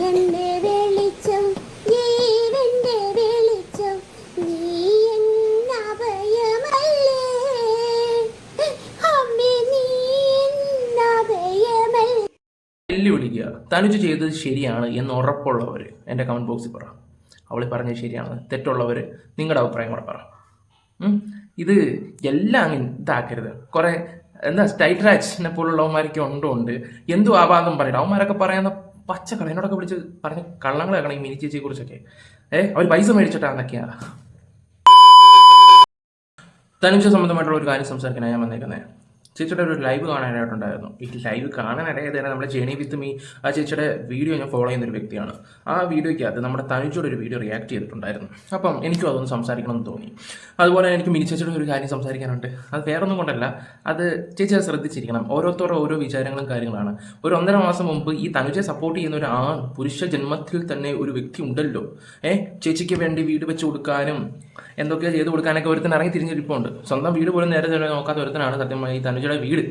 നീ നീ വെല്ലുവിളിക്കുക. തനുജ് ചെയ്തത് ശരിയാണ് എന്ന് ഉറപ്പുള്ളവർ എന്റെ കമന്റ് ബോക്സിൽ പറ. അവൾ പറഞ്ഞത് ശരിയാണ്. തെറ്റുള്ളവർ നിങ്ങളുടെ അഭിപ്രായം കൂടെ പറ. ഇത് എല്ലാം അങ്ങനെ ഇതാക്കരുത്. കുറേ എന്താ സ്റ്റൈറ്റ് രാജിനെ പോലുള്ളവന്മാരൊക്കെ ഉണ്ടോ ഉണ്ട്? എന്തു ആവാതും പറയട്ടെ അവന്മാരൊക്കെ പറയുന്ന പച്ചക്കള എന്നോടൊക്കെ വിളിച്ച് പറഞ്ഞ കള്ളങ്ങൾ കേൾക്കണം ഈ മിനി ചേച്ചിയെ കുറിച്ചൊക്കെ. ഏ അവർ പൈസ മേടിച്ചിട്ടാന്നൊക്കെയാ തനിച്ച സംബന്ധമായിട്ടുള്ള ഒരു കാര്യം സംസാരിക്കാനാണ് ഞാൻ വന്നേക്കുന്നത് ചേച്ചിയുടെ ഒരു ലൈവ് കാണാനായിട്ടുണ്ടായിരുന്നു. ഈ ലൈവ് കാണാനിടയായത് തന്നെ നമ്മുടെ ജേണി വിത്ത് മീ ആ ചേച്ചിയുടെ വീഡിയോ ഞാൻ ഫോളോ ചെയ്യുന്ന ഒരു വ്യക്തിയാണ്. ആ വീഡിയോയ്ക്കകത്ത് നമ്മുടെ തനുജയുടെ ഒരു വീഡിയോ റിയാക്ട് ചെയ്തിട്ടുണ്ടായിരുന്നു. അപ്പം എനിക്കും അതൊന്ന് സംസാരിക്കണമെന്ന് തോന്നി. അതുപോലെ എനിക്ക് മിനി ചേച്ചിയുടെ ഒരു കാര്യം സംസാരിക്കാനുണ്ട്. അത് വേറൊന്നും കൊണ്ടല്ല. അത് ചേച്ചി അത് ശ്രദ്ധിച്ചിരിക്കണം. ഓരോരുത്തരുടെ ഓരോ വിചാരങ്ങളും കാര്യങ്ങളാണ്. ഒരു ഒന്നര മാസം മുമ്പ് ഈ തനുജയെ സപ്പോർട്ട് ചെയ്യുന്ന ഒരു ആൺ പുരുഷ ജന്മത്തിൽ തന്നെ ഒരു വ്യക്തി ഉണ്ടല്ലോ. ഏഹ് ചേച്ചിക്ക് വേണ്ടി വീട് വെച്ച് കൊടുക്കാനും എന്തൊക്കെയോ ചെയ്ത് കൊടുക്കാനൊക്കെ ഒരുത്തൻ ഇറങ്ങി തിരിഞ്ഞിരിപ്പുണ്ട് സ്വന്തം വീട് പോലും നേരെ തന്നെ നോക്കാത്ത ഒരുത്തനാണ് സത്യമായി തനുജയുടെ വീട്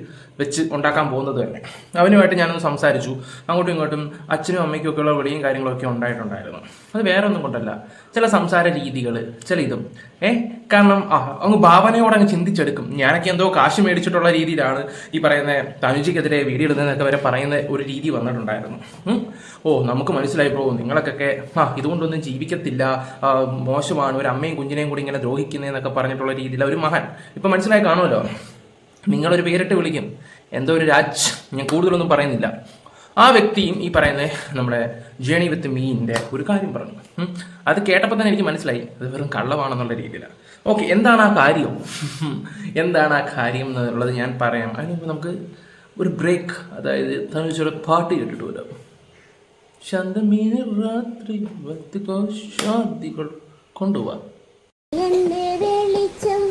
വെച്ച് ഉണ്ടാക്കാൻ പോകുന്നത് തന്നെ. അവനുമായിട്ട് ഞാനൊന്ന് സംസാരിച്ചു. അങ്ങോട്ടും ഇങ്ങോട്ടും അച്ഛനും അമ്മയ്ക്കും ഒക്കെയുള്ള വിളിയും കാര്യങ്ങളൊക്കെ ഉണ്ടായിട്ടുണ്ടായിരുന്നു. അത് വേറെ ഒന്നും കൊണ്ടല്ല. ചില സംസാര രീതികൾ ചില ഇതും. ഏ? കാരണം ആ അങ്ങ് ഭാവനയോടെ അങ്ങ് ചിന്തിച്ചെടുക്കും. ഞാനൊക്കെ എന്തോ കാശ് മേടിച്ചിട്ടുള്ള രീതിയിലാണ് ഈ പറയുന്ന തനുജിക്കെതിരെ വീഡിയോ ഇടുന്നതെന്നൊക്കെ വരെ പറയുന്ന ഒരു രീതി വന്നിട്ടുണ്ടായിരുന്നു. ഓ നമുക്ക് മനസ്സിലായി പോകും. നിങ്ങളൊക്കെ ആ ഇതുകൊണ്ടൊന്നും ജീവിക്കത്തില്ല. മോശമാണ്. ഒരു അമ്മയും കുഞ്ഞിനെയും കൂടി ഇങ്ങനെ ദ്രോഹിക്കുന്നതെന്നൊക്കെ പറഞ്ഞിട്ടുള്ള രീതിയിൽ ഒരു മഹാൻ. ഇപ്പം മനസ്സിലായി കാണുമല്ലോ? നിങ്ങളൊരു പേരിട്ട് വിളിക്കും. എന്തോ ഒരു രാജ്. ഞാൻ കൂടുതലൊന്നും പറയുന്നില്ല. ആ വ്യക്തിയും ഈ പറയുന്ന നമ്മുടെ ജേണി വിത്ത് മീന്റെ ഒരു കാര്യം പറഞ്ഞു. അത് കേട്ടപ്പോൾ തന്നെ എനിക്ക് മനസ്സിലായി. അത് വെറും കള്ളമാണെന്നുള്ള രീതിയിലാണ്. ഓക്കെ എന്താണ് ആ കാര്യം? എന്താണ് ആ കാര്യം എന്നുള്ളത് ഞാൻ പറയാം. അതിന് മുമ്പ് നമുക്ക് ഒരു ബ്രേക്ക് അതായത് തനുജൊരു പാട്ട് കേട്ടിട്ട് വരാം. ശാന്തമീന രാത്രി ഭക്തികോ വെളിച്ചം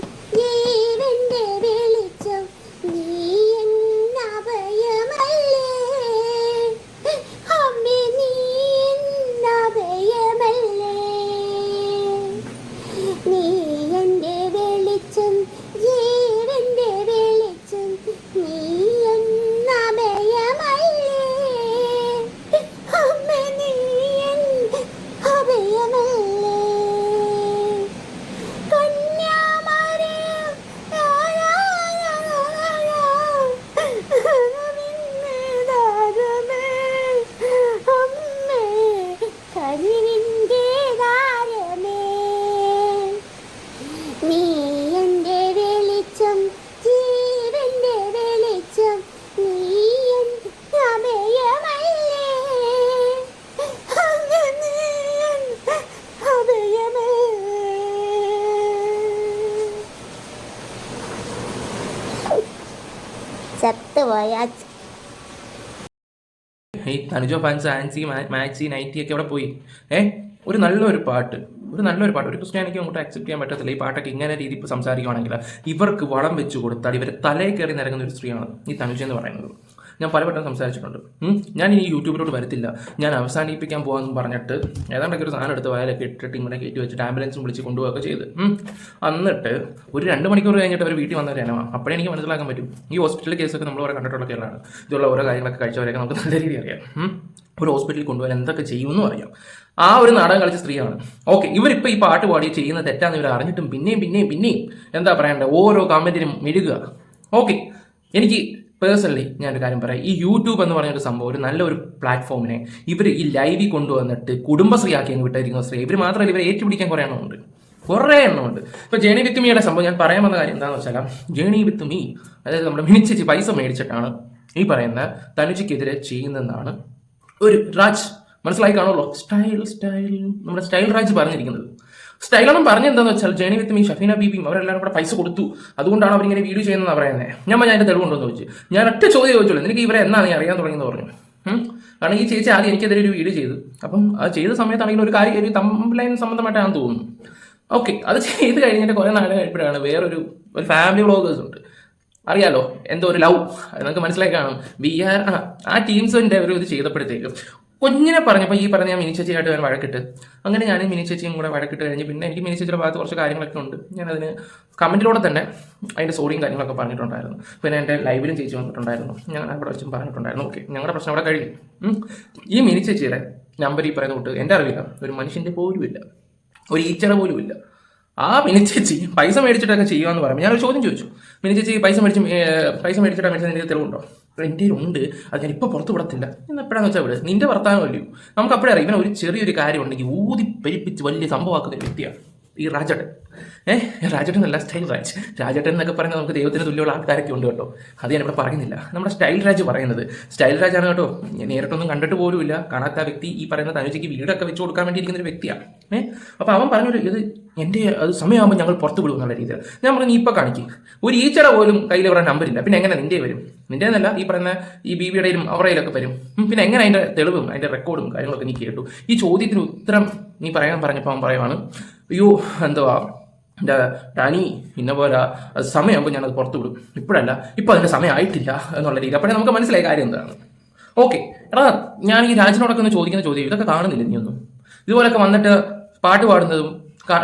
തനുജോ ഫാൻസ് ആൻസി മാക്സി നൈറ്റി ഒക്കെ അവിടെ പോയി. ഏ? ഒരു നല്ലൊരു പാട്ട്. ഒരു നല്ലൊരു പാട്ട്. ഒരു ക്രിസ്ത്യാനിക്ക് അങ്ങോട്ട് അക്സെപ്റ്റ് ചെയ്യാൻ പറ്റത്തില്ല. ഈ പാട്ടൊക്കെ ഇങ്ങനെ രീതി ഇപ്പോൾ സംസാരിക്കുകയാണെങ്കിൽ ഇവർക്ക് വളം വെച്ച് കൊടുത്താൽ ഇവരെ തലേ കയറി നിരങ്ങുന്ന ഒരു സ്ത്രീയാണ് ഈ തനുജ എന്ന് പറയുന്നത്. ഞാൻ പലവട്ടം സംസാരിച്ചിട്ടുണ്ട്. ഞാൻ ഇനി യൂട്യൂബിലോട്ട് വരത്തില്ല. ഞാൻ അവസാനിപ്പിക്കാൻ പോകാമെന്ന് പറഞ്ഞിട്ട് ഏതാണ്ടൊക്കെ ഒരു സാധനം എടുത്ത് വയലൊക്കെ ഇട്ടിട്ട് ഇങ്ങനെ കയറ്റി വെച്ചിട്ട് ആംബുലൻസും വിളിച്ച് കൊണ്ടുപോകുകയൊക്കെ ചെയ്ത്. എന്നിട്ട് ഒരു രണ്ട് മണിക്കൂർ കഴിഞ്ഞിട്ട് അവർ വീട്ടിൽ വന്നവരാണ് അപ്പോഴേ എനിക്ക് മനസ്സിലാക്കാൻ പറ്റും. ഈ ഹോസ്പിറ്റൽ കേസൊക്കെ നമ്മൾ കുറെ കണ്ടിട്ടുള്ള കേരളമാണ് ഇതുള്ള ഓരോ കാര്യങ്ങളൊക്കെ കഴിച്ചവരെയൊക്കെ നമുക്ക് നല്ല രീതിയിൽ അറിയാം. ഒരു ഹോസ്പിറ്റലിൽ കൊണ്ടുപോകാൻ എന്തൊക്കെ ചെയ്യുമെന്നും അറിയാം. ആ ഒരു നാടകം കളിച്ച സ്ത്രീയാണ്. ഓക്കെ ഇവരിപ്പോൾ ഈ പാട്ട് പാടി ചെയ്യുന്ന തെറ്റാന്ന് ഇവർ അറിഞ്ഞിട്ടും പിന്നെയും പിന്നെയും പിന്നെയും എന്താ പറയണ്ടേ? ഓരോ കമന്റിനും മെരുക ഓക്കെ എനിക്ക് പേഴ്സണലി ഞാനൊരു കാര്യം പറയാം. ഈ യൂട്യൂബ് എന്ന് പറഞ്ഞൊരു സംഭവം ഒരു നല്ലൊരു പ്ലാറ്റ്ഫോമിനെ ഇവർ ഈ ലൈവിൽ കൊണ്ടുവന്നിട്ട് കുടുംബശ്രീ ആക്കി അങ്ങ് വിട്ടായിരിക്കും സ്ത്രീ. ഇവർ മാത്രമല്ല ഇവരെ ഏറ്റുപിടിക്കാൻ കുറേ എണ്ണമുണ്ട്. കുറേ എണ്ണമുണ്ട്. ഇപ്പൊ ജേണി വിത്ത് മീയുടെ സംഭവം ഞാൻ പറയാൻ വന്ന കാര്യം എന്താണെന്ന് വെച്ചാൽ ജേണി വിത്ത് മീ അതായത് നമ്മുടെ മിനിച്ചേച്ചി പൈസ മേടിച്ചിട്ടാണ് ഈ പറയുന്ന തനുജിക്കെതിരെ ചെയ്യുന്നതെന്നാണ് ഒരു രാജ്. മനസ്സിലായി കാണുമല്ലോ? സ്റ്റൈൽ സ്റ്റൈൽ നമ്മുടെ സ്റ്റൈൽ രാജ് പറഞ്ഞിരിക്കുന്നത്. സ്റ്റൈലൊന്നും പറഞ്ഞെന്താന്ന് വെച്ചാൽ ജേണി വിത്ത് മീ ഷഫീന ബീബിയും അവരെല്ലാവരും കൂടെ പൈസ കൊടുത്തു. അതുകൊണ്ടാണ് അവരിങ്ങനെ വീഡിയോ ചെയ്യുന്നതെന്ന് പറയുന്നത് ഞാൻ അതിന്റെ തെളിവുണ്ടോ എന്ന് ചോദിച്ചു. ഞാൻ ഒറ്റ ചോദ്യം ചോദിച്ചോളൂ നിനക്ക് ഇവരെ എന്നാണ് നീ അറിയാൻ തുടങ്ങിയെന്ന് പറഞ്ഞു. കാരണം ഈ ചേച്ചി ആദ്യം എനിക്കെതിരെ ഒരു വീഡിയോ ചെയ്തു. അപ്പം അത് ചെയ്ത സമയത്താണെങ്കിൽ ഒരു കാര്യം ഒരു തമ്പ്ലൈൻ സംബന്ധമായിട്ടാണ് തോന്നുന്നു. ഓക്കെ അത് ചെയ്ത് കഴിഞ്ഞിട്ട് കുറേ നാളെ കഴിയുമ്പോഴാണ് വേറൊരു ഒരു ഫാമിലി വ്ളോഗേഴ്സ് ഉണ്ട്. അറിയാലോ എന്തോ ഒരു ലവ്. നിങ്ങൾക്ക് മനസ്സിലായി കാണും. ബി ആർ ആ ടീംസിന്റെ ഒരു ഇത് ചെയ്തപ്പോഴത്തേക്കും കുഞ്ഞിനെ പറഞ്ഞപ്പോൾ ഈ പറഞ്ഞ ഞാൻ മിനി ചേച്ചിയായിട്ട് ഞാൻ വഴക്കിട്ട്. അങ്ങനെ ഞാൻ മിനി ചേച്ചിയും കൂടെ വഴക്കിട്ട് കഴിഞ്ഞ് പിന്നെ എനിക്ക് മിനി ചേച്ചിയുടെ ഭാഗത്ത് കുറച്ച് കാര്യങ്ങളൊക്കെ ഉണ്ട്. ഞാനതിന് കമന്റിലൂടെ തന്നെ അതിന്റെ സോറിയും കാര്യങ്ങളൊക്കെ പറഞ്ഞിട്ടുണ്ടായിരുന്നു. പിന്നെ എന്റെ ലൈവിലും ചേച്ചി വന്നിട്ടുണ്ടായിരുന്നു. ഞാൻ അവിടെ വെച്ചും പറഞ്ഞിട്ടുണ്ടായിരുന്നു. ഓക്കെ ഞങ്ങളുടെ പ്രശ്നം അവിടെ കഴിയും. ഈ മിനി ചേച്ചിയുടെ നമ്പർ ഈ പറയുന്ന കൂട്ട് എന്റെ അറിവില്ല. ഒരു മനുഷ്യന്റെ പോലും ഇല്ല. ഒരു ഈച്ചറ പോലും ഇല്ല. ആ മിനി ചേച്ചി പൈസ മേടിച്ചിട്ടൊക്കെ ചെയ്യുമെന്ന് പറയുമ്പോൾ ഞാനൊരു ചോദ്യം ചോദിച്ചു. മിനി ചേച്ചി പൈസ മേടിച്ച് പൈസ മേടിച്ചിട്ടാണ് മേടിച്ചത്? എനിക്ക് തെളിവുണ്ടോ? ഉണ്ട് അത് ഞാൻ ഇപ്പോൾ പുറത്ത് വിടത്തില്ല. എന്ന് എപ്പോഴാന്ന് വെച്ചാൽ വിടുക നിന്റെ വർത്താനം അല്ലയോ? നമുക്ക് അപ്പോഴേ അറിയാം. ഇവനെ ഒരു ചെറിയൊരു കാര്യം ഉണ്ടെങ്കിൽ ഊതി പെരിപ്പിച്ച് വലിയ സംഭവമാക്കുന്ന വ്യക്തിയാണ്. ഈ രാജേട്ടൻ. ഏഹ് രാജേട്ടൻ അല്ല സ്റ്റൈൽ രാജ്. രാജേട്ടൻ എന്നൊക്കെ പറയുന്നത് നമുക്ക് ദൈവത്തിന് തുല്യമുള്ള ആൾക്കാരൊക്കെ ഉണ്ട് കേട്ടോ. അത് ഞാൻ ഇവിടെ പറയുന്നില്ല. നമ്മുടെ സ്റ്റൈൽ രാജ് പറയുന്നത്. സ്റ്റൈൽ രാജാണ് കേട്ടോ. നേരിട്ടൊന്നും കണ്ടിട്ട് പോലുമില്ല കാണാത്ത വ്യക്തി ഈ പറയുന്ന തനുജയ്ക്ക് വീടൊക്കെ വെച്ച് കൊടുക്കാൻ വേണ്ടിയിരിക്കുന്ന ഒരു വ്യക്തിയാണ്. ഏഹ് അപ്പോൾ അവൻ പറഞ്ഞൊരു ഇത് എന്റെ അത് സമയമാകുമ്പോൾ ഞങ്ങൾ പുറത്ത് വിടും എന്നുള്ള രീതിയിൽ. ഞാൻ പറഞ്ഞു നീ ഇപ്പോൾ കാണിക്കും. ഒരു ഈച്ചട പോലും കയ്യിൽ പറയാൻ നമ്പറില്ല പിന്നെ എങ്ങനെ നിന്റെ വരും? നിന്റെ എന്നല്ല ഈ പറയുന്ന ഈ ബി ബിയുടെയും അവരുടെയിലൊക്കെ വരും. പിന്നെ എങ്ങനെ അതിന്റെ തെളിവും അതിന്റെ റെക്കോർഡും കാര്യങ്ങളൊക്കെ നീ കേട്ടു? ഈ ചോദ്യത്തിന് ഉത്തരം നീ പറയാൻ പറഞ്ഞപ്പോൾ അവൻ പറയുവാണ് അയ്യോ എന്തുവാ? എന്റെ ഡാനി ഇന്ന പോലെ സമയമാകുമ്പോൾ ഞാനത് പുറത്തു വിടും. ഇപ്പോഴല്ല ഇപ്പോൾ അതിന്റെ സമയമായിട്ടില്ല എന്നുള്ള രീതി അപ്പോഴേ നമുക്ക് മനസ്സിലായ കാര്യം എന്താണ്? ഓക്കെ എടാ ഞാൻ ഈ രാജനോടൊക്കെ ഒന്ന് ചോദിക്കുന്ന ചോദ്യം ഇതൊക്കെ കാണുന്നില്ല നീ ഒന്നും? ഇതുപോലൊക്കെ വന്നിട്ട് പാട്ട് പാടുന്നതും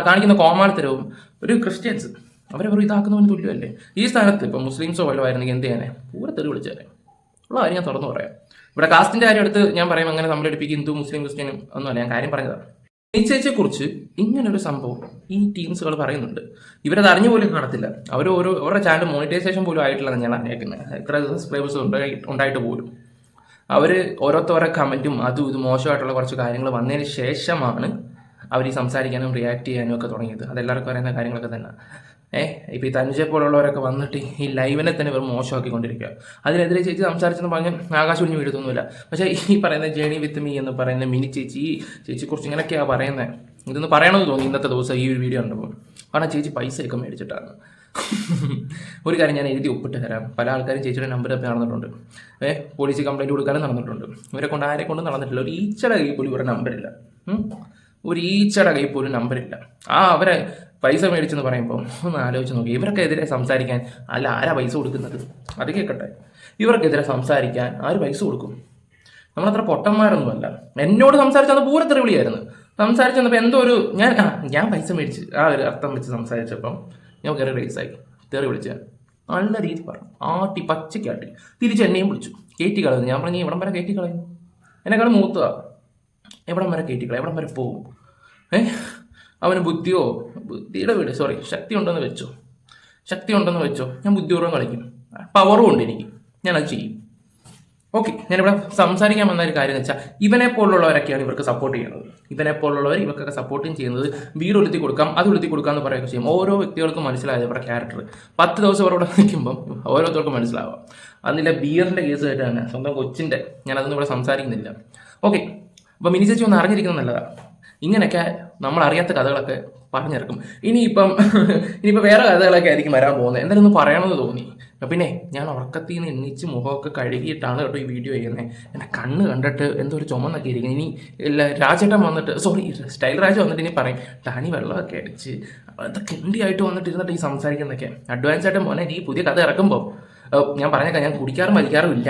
കാണിക്കുന്ന കോമാളിത്തരവും ഒരു ക്രിസ്ത്യൻസ് അവരെ വെറും ഇതാക്കുന്നവന് തുല്യമല്ലേ? ഈ സ്ഥാനത്ത് ഇപ്പം മുസ്ലിംസോ വല്ലതും ആയിരുന്നെങ്കിൽ എന്ത് ചെയ്യാനേ? പൂര തെറി വിളിച്ചേരെ ഉള്ള കാര്യം ഞാൻ തുറന്നു പറയാം. ഇവിടെ കാസ്റ്റിന്റെ കാര്യം എടുത്ത് ഞാൻ പറയും അങ്ങനെ നമ്മളെടുപ്പിക്കും ഹിന്ദു മുസ്ലിം ക്രിസ്ത്യനും ഒന്നുമല്ല ഞാൻ കാര്യം പറഞ്ഞതാണ് നിശ്ചയിച്ചെ കുറിച്ച് ഇങ്ങനൊരു സംഭവം ഈ ടീംസുകൾ പറയുന്നുണ്ട്. ഇവരത് അറിഞ്ഞു പോലും കാണത്തില്ല. അവർ ഓരോ അവരുടെ ചാനൽ മോണിറ്റൈസേഷൻ പോലും ആയിട്ടില്ലെന്ന് ഞാൻ അറിഞ്ഞേക്കുന്നത്. എത്ര സബ്സ്ക്രൈബേഴ്സ് ഉണ്ടായി ഉണ്ടായിട്ട് പോലും. അവർ ഓരോരുത്തരുടെ കമന്റും അതും ഇതും മോശമായിട്ടുള്ള കുറച്ച് കാര്യങ്ങൾ വന്നതിന് ശേഷമാണ് അവർ ഈ സംസാരിക്കാനും റിയാക്ട് ചെയ്യാനും ഒക്കെ തുടങ്ങിയത്. അതെല്ലാവർക്കും അറിയുന്ന കാര്യങ്ങളൊക്കെ തന്നെ. ഏഹ് ഇപ്പോൾ ഈ തനുജെ പോലുള്ളവരൊക്കെ വന്നിട്ട് ഈ ലൈവിനെ തന്നെ ഇവർ മോശമാക്കിക്കൊണ്ടിരിക്കുക. അതിനെതിരെ ചേച്ചി സംസാരിച്ചെന്ന് പറഞ്ഞ് ആകാശം ഒഴിഞ്ഞ് വീഴത്തൊന്നുമില്ല. പക്ഷേ ഈ പറയുന്ന ജേണി വിത്ത് മീ എന്ന് പറയുന്ന മിനി ചേച്ചി ഈ ചേച്ചിയെക്കുറിച്ച് ഇങ്ങനെയൊക്കെയാണ് പറയുന്നത് ഇതൊന്ന് പറയണമെന്ന് തോന്നി ഇന്നത്തെ ദിവസം ഈ ഒരു വീഡിയോ കണ്ടപ്പോൾ. കാരണം ചേച്ചി പൈസയൊക്കെ മേടിച്ചിട്ടാണ്. ഒരു കാര്യം ഞാൻ എഴുതി ഒപ്പിട്ട് തരാം. പല ആൾക്കാരും ചേച്ചിയുടെ നമ്പർ തപ്പി നടന്നിട്ടുണ്ട്. ഏഹ് പോലീസ് കംപ്ലൈന്റ് കൊടുക്കാനും നടന്നിട്ടുണ്ട്. ഇവരെ കൊണ്ട് ആരെ കൊണ്ട് നടന്നിട്ടില്ല. ഒരു ഈച്ചട കൈ പോലും ഇവരുടെ നമ്പറില്ല. ഒരു ഈച്ചയുടെ കൈ പോലും നമ്പറില്ല ആ അവരെ പൈസ മേടിച്ചെന്ന് പറയുമ്പോൾ ഒന്ന് ആലോചിച്ച് നോക്കി. ഇവർക്കെതിരെ സംസാരിക്കാൻ അല്ല ആരാ പൈസ കൊടുക്കുന്നത്? അത് കേൾക്കട്ടെ ഇവർക്കെതിരെ സംസാരിക്കാൻ ആര് പൈസ കൊടുക്കും? നമ്മളത്ര പൊട്ടന്മാരൊന്നുമല്ല. എന്നോട് സംസാരിച്ചത് പൂരത്തെ തെറിവിളിയായിരുന്നു. സംസാരിച്ച് വന്നപ്പോൾ എന്തോ ഒരു ഞാൻ ഞാൻ പൈസ മേടിച്ച് ആ ഒരു അർത്ഥം വെച്ച് സംസാരിച്ചപ്പം ഞാൻ കയറി റേസായി തെറി വിളിച്ച നല്ല രീതി പറഞ്ഞു. ആട്ടി പച്ചക്കാട്ടി തിരിച്ച് എന്നെയും വിളിച്ചു. കയറ്റി കളയുന്നു. ഞാൻ പറഞ്ഞു ഇവിടം വരെ കയറ്റി കളയുന്നു? എന്നെക്കാളും മൂത്തതാണ് എവിടം വരെ കയറ്റി കളയും എവിടം വരെ പോകും ഏ? അവന് ബുദ്ധിയോ? ബുദ്ധിയുടെ വീട് സോറി ശക്തി ഉണ്ടെന്ന് വെച്ചോ. ശക്തി ഉണ്ടെന്ന് വെച്ചോ. ഞാൻ ബുദ്ധിപൂർവം കളിക്കും. പവറും ഉണ്ട് എനിക്ക്. ഞാനത് ചെയ്യും. ഓക്കെ ഞാനിവിടെ സംസാരിക്കാൻ വന്ന ഒരു കാര്യം എന്ന് വെച്ചാൽ ഇവനെ പോലുള്ളവരൊക്കെയാണ് ഇവർക്ക് സപ്പോർട്ട് ചെയ്യുന്നത്. ഇവനെ പോലുള്ളവർ ഇവർക്കൊക്കെ സപ്പോർട്ടും ചെയ്യുന്നത് വീട് ഉളുത്തി കൊടുക്കാം അത് ഉരുത്തി കൊടുക്കാം എന്ന് പറയുകയൊക്കെ ചെയ്യും. ഓരോ വ്യക്തികൾക്കും മനസ്സിലായത് ഇവരുടെ ക്യാരക്ടർ പത്ത് ദിവസം ഇവരോട് നിൽക്കുമ്പം ഓരോരുത്തർക്കും മനസ്സിലാവാം. അതിലെ ബിയറിന്റെ കേസ് ആയിട്ടാണ് സ്വന്തം കൊച്ചിന്റെ ഞാനതൊന്നും ഇവിടെ സംസാരിക്കുന്നില്ല. ഓക്കെ അപ്പോൾ മിനി ചേച്ചി ഒന്ന് അറിഞ്ഞിരിക്കുന്നത് നല്ലതാണ് ഇങ്ങനെയൊക്കെ നമ്മൾ അറിയാത്ത കഥകളൊക്കെ പറഞ്ഞിറക്കും. ഇനിയിപ്പം ഇനിയിപ്പോൾ വേറെ കഥകളൊക്കെ ആയിരിക്കും വരാൻ പോകുന്നത്. എന്തായാലും ഒന്ന് പറയണമെന്ന് തോന്നി. പിന്നെ ഞാൻ ഉറക്കത്തിൽ നിന്ന് എണ്ണിച്ച് മുഖമൊക്കെ കഴുകിയിട്ടാണ് കേട്ടോ ഈ വീഡിയോ ചെയ്യുന്നത് എന്റെ കണ്ണ് കണ്ടിട്ട് എന്തോ ഒരു ചുമന്നൊക്കെ ഇരിക്കുന്നത് ഇനി ഇല്ല രാജേട്ടൻ വന്നിട്ട് സോറി സ്റ്റൈൽ രാജ വന്നിട്ട് ഇനി പറയും ടാനി വെള്ളമൊക്കെ അടിച്ച് അതൊക്കെ കിണ്ടിയായിട്ട് വന്നിട്ട് ഇരുന്നിട്ട് ഈ സംസാരിക്കുന്നതൊക്കെ. അഡ്വാൻസ് ആയിട്ട് മോനെ ഈ പുതിയ കഥ ഇറക്കുമ്പോൾ ഞാൻ പറഞ്ഞേക്കാം ഞാൻ കുടിക്കാറും വലിക്കാറും ഇല്ല.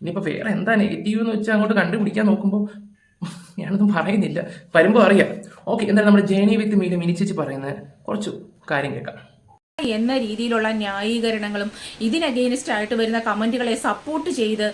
ഇനിയിപ്പോൾ വേറെ എന്താ നെഗറ്റീവ് എന്ന് വെച്ചാൽ അങ്ങോട്ട് കണ്ടുപിടിക്കാൻ നോക്കുമ്പോൾ ഞാനൊന്നും പറയുന്നില്ല. വരുമ്പോൾ അറിയാം. ഓക്കെ എന്തായാലും നമ്മുടെ ജേണി വിത്ത് മീലും ഇനിച്ചിച്ച് പറയുന്ന കുറച്ച് കാര്യം കേൾക്കാം. എന്ന രീതിയിലുള്ള ന്യായീകരണങ്ങളും ഇതിനഗെയിൻസ്റ്റ് ആയിട്ട് വരുന്ന കമന്റുകളെ സപ്പോർട്ട് ചെയ്ത്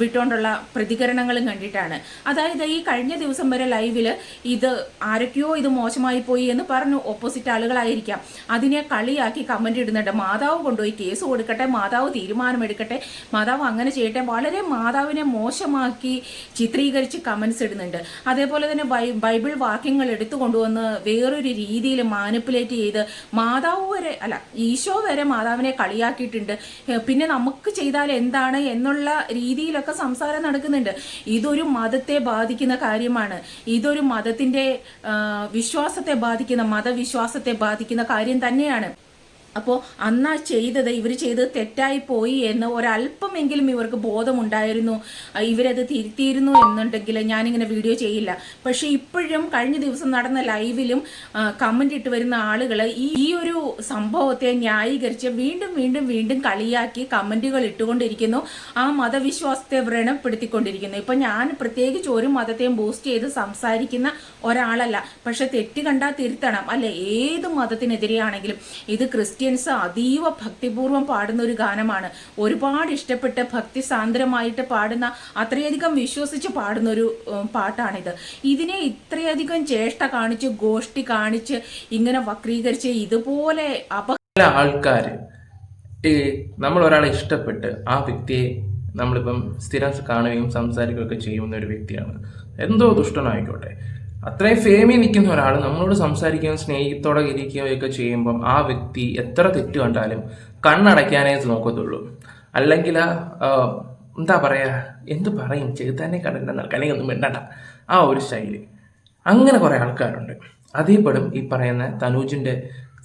വിട്ടുകൊണ്ടുള്ള പ്രതികരണങ്ങളും കണ്ടിട്ടാണ്. അതായത് ഈ കഴിഞ്ഞ ദിവസം വരെ ലൈവിൽ ഇത് ആരൊക്കെയോ ഇത് മോശമായി പോയി എന്ന് പറഞ്ഞു ഓപ്പോസിറ്റ് ആളുകളായിരിക്കാം. അതിനെ കളിയാക്കി കമന്റ് ഇടുന്നുണ്ട്. മാതാവ് കൊണ്ടുപോയി കേസ് കൊടുക്കട്ടെ മാതാവ് തീരുമാനമെടുക്കട്ടെ മാതാവ് അങ്ങനെ ചെയ്യട്ടെ വളരെ മാതാവിനെ മോശമാക്കി ചിത്രീകരിച്ച് കമന്റ്സ് ഇടുന്നുണ്ട്. അതേപോലെ തന്നെ ബൈബിൾ വാക്യങ്ങൾ എടുത്തു കൊണ്ടുവന്ന് വേറൊരു രീതിയിൽ മാനിപ്പുലേറ്റ് ചെയ്ത് മാതാവ് വരെ അല്ല ഈശോ വരെ മാതാവിനെ കളിയാക്കിയിട്ടുണ്ട്. പിന്നെ നമുക്ക് ചെയ്താൽ എന്താണ് എന്നുള്ള രീതിയിലൊക്കെ സംസാരം നടക്കുന്നുണ്ട്. ഇതൊരു മതത്തെ ബാധിക്കുന്ന കാര്യമാണ്. ഇതൊരു മതത്തിന്റെ വിശ്വാസത്തെ ബാധിക്കുന്ന മതവിശ്വാസത്തെ ബാധിക്കുന്ന കാര്യം തന്നെയാണ്. അപ്പോൾ അന്നാ ചെയ്തത് ഇവർ ചെയ്തത് തെറ്റായി പോയി എന്ന് ഒരല്പമെങ്കിലും ഇവർക്ക് ബോധമുണ്ടായിരുന്നു. ഇവരത് തിരുത്തിയിരുന്നു എന്നുണ്ടെങ്കിൽ ഞാനിങ്ങനെ വീഡിയോ ചെയ്യില്ല. പക്ഷേ ഇപ്പോഴും കഴിഞ്ഞ ദിവസം നടന്ന ലൈവിലും കമന്റ് ഇട്ട് വരുന്ന ആളുകൾ ഈ ഈ ഒരു സംഭവത്തെ ന്യായീകരിച്ച് വീണ്ടും വീണ്ടും വീണ്ടും കളിയാക്കി കമന്റുകൾ ഇട്ടുകൊണ്ടിരിക്കുന്നു. ആ മതവിശ്വാസത്തെ വ്രണപ്പെടുത്തിക്കൊണ്ടിരിക്കുന്നു. ഇപ്പം ഞാൻ പ്രത്യേകിച്ച് ഒരു മതത്തെയും ബൂസ്റ്റ് ചെയ്ത് സംസാരിക്കുന്ന ഒരാളല്ല. പക്ഷെ തെറ്റ് കണ്ടാൽ തിരുത്തണം. അല്ലെ? ഏത് മതത്തിനെതിരെയാണെങ്കിലും. ഇത് ക്രിസ്ത്യൻ ക്രിസ്ത്യൻസ് അതീവ ഭക്തിപൂർവം പാടുന്ന ഒരു ഗാനമാണ്. ഒരുപാട് ഇഷ്ടപ്പെട്ട് ഭക്തിസാന്ദ്രമായിട്ട് പാടുന്ന അത്രയധികം വിശ്വസിച്ച് പാടുന്ന ഒരു പാട്ടാണിത്. ഇതിനെ ഇത്രയധികം ചേഷ്ട കാണിച്ച് ഗോഷ്ടി കാണിച്ച് ഇങ്ങനെ വക്രീകരിച്ച് ഇതുപോലെ അപ ആൾക്കാർ ഈ നമ്മൾ ഒരാളെ ഇഷ്ടപ്പെട്ട് ആ വ്യക്തിയെ നമ്മളിപ്പം സ്ഥിരം കാണുകയും സംസാരിക്കുകയൊക്കെ ചെയ്യുന്ന ഒരു വ്യക്തിയാണ്. എന്തോ ദുഷ്ടനായിക്കോട്ടെ. അത്രയും ഫേമിൽ നിൽക്കുന്ന ഒരാൾ നമ്മളോട് സംസാരിക്കുകയും സ്നേഹത്തോടെ ഇരിക്കുകയോ ഒക്കെ ചെയ്യുമ്പം ആ വ്യക്തി എത്ര തെറ്റ് കണ്ടാലും കണ്ണടയ്ക്കാനേ നോക്കത്തുള്ളൂ. അല്ലെങ്കിൽ എന്താ പറയുക എന്ത് പറയും? ചെറുതാനെ കണ്ടിട്ട് അല്ലെങ്കിൽ ഒന്നും വേണ്ടണ്ട ആ ഒരു ശൈലി അങ്ങനെ കുറേ ആൾക്കാരുണ്ട്. അതേപടും ഈ പറയുന്ന തനൂജിന്റെ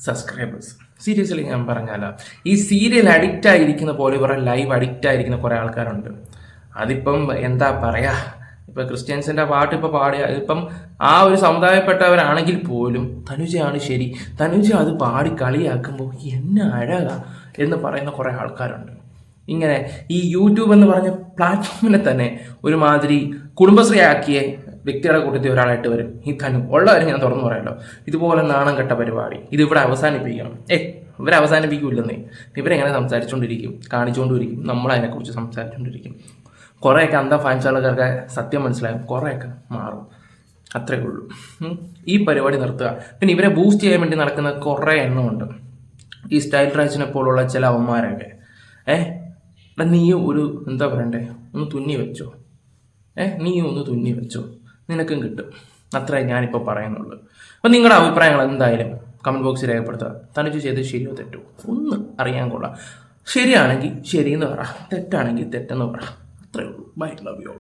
സബ്സ്ക്രൈബേഴ്സ് സീരിയസ്ലി ഞാൻ പറഞ്ഞാല ഈ സീരിയൽ അഡിക്റ്റ് ആയിരിക്കുന്ന പോലെ കുറേ ലൈവ് അഡിക്റ്റ് ആയിരിക്കുന്ന കുറേ ആൾക്കാരുണ്ട്. അതിപ്പം എന്താ പറയാ ഇപ്പം ക്രിസ്ത്യൻസിന്റെ പാട്ട് ഇപ്പോൾ പാടിയ ഇപ്പം ആ ഒരു സമുദായപ്പെട്ടവരാണെങ്കിൽ പോലും തനുജയാണ് ശരി. തനുജ അത് പാടി കളിയാക്കുമ്പോൾ എന്നെ അഴക എന്ന് പറയുന്ന കുറേ ആൾക്കാരുണ്ട്. ഇങ്ങനെ ഈ യൂട്യൂബ് എന്ന് പറഞ്ഞ പ്ലാറ്റ്ഫോമിനെ തന്നെ ഒരുമാതിരി കുടുംബശ്രീ ആക്കിയ വ്യക്തിയുടെ കൂട്ടത്തിൽ ഒരാളായിട്ട് വരും. ഈ തനു ഉള്ളവർ ഞാൻ തുറന്നു പറയാലോ ഇതുപോലെ നാണം കെട്ട പരിപാടി. ഇത് ഇവിടെ അവസാനിപ്പിക്കണം. ഏ ഇവരെ അവസാനിപ്പിക്കില്ലെന്നേ. ഇവരെങ്ങനെ സംസാരിച്ചുകൊണ്ടിരിക്കും കാണിച്ചുകൊണ്ടിരിക്കും നമ്മൾ അതിനെക്കുറിച്ച് സംസാരിച്ചുകൊണ്ടിരിക്കും കുറേയൊക്കെ അന്ധ ഫാൻസ് ആൾക്കാർക്ക് സത്യം മനസ്സിലാകും കുറേയൊക്കെ മാറും. അത്രേ ഉള്ളൂ. ഈ പരിപാടി നിർത്തുക. പിന്നെ ഇവരെ ബൂസ്റ്റ് ചെയ്യാൻ വേണ്ടി നടക്കുന്ന കുറേ എണ്ണമുണ്ട് ഈ സ്റ്റൈൽ റാച്ചിനെ പോലുള്ള ചില അവന്മാരൊക്കെ. ഏ? നീ ഒരു എന്താ പറയണ്ടേ? ഒന്ന് തുന്നി വെച്ചോ. ഏ? നീ ഒന്ന് തുന്നി വെച്ചോ. നിനക്കും കിട്ടും. അത്രേ ഞാനിപ്പോൾ പറയുന്നുള്ളൂ. അപ്പം നിങ്ങളുടെ അഭിപ്രായങ്ങൾ എന്തായാലും കമന്റ് ബോക്സിൽ രേഖപ്പെടുത്തുക. തനിച്ച് ചെയ്ത് ശരിയോ തെറ്റോ? ഒന്ന് അറിയാൻ കൊള്ളാം. ശരിയാണെങ്കിൽ ശരിയെന്ന് പറ. തെറ്റാണെങ്കിൽ തെറ്റെന്ന് പറ. അത്രേ ഉള്ളൂ ബൈ ലവ് യു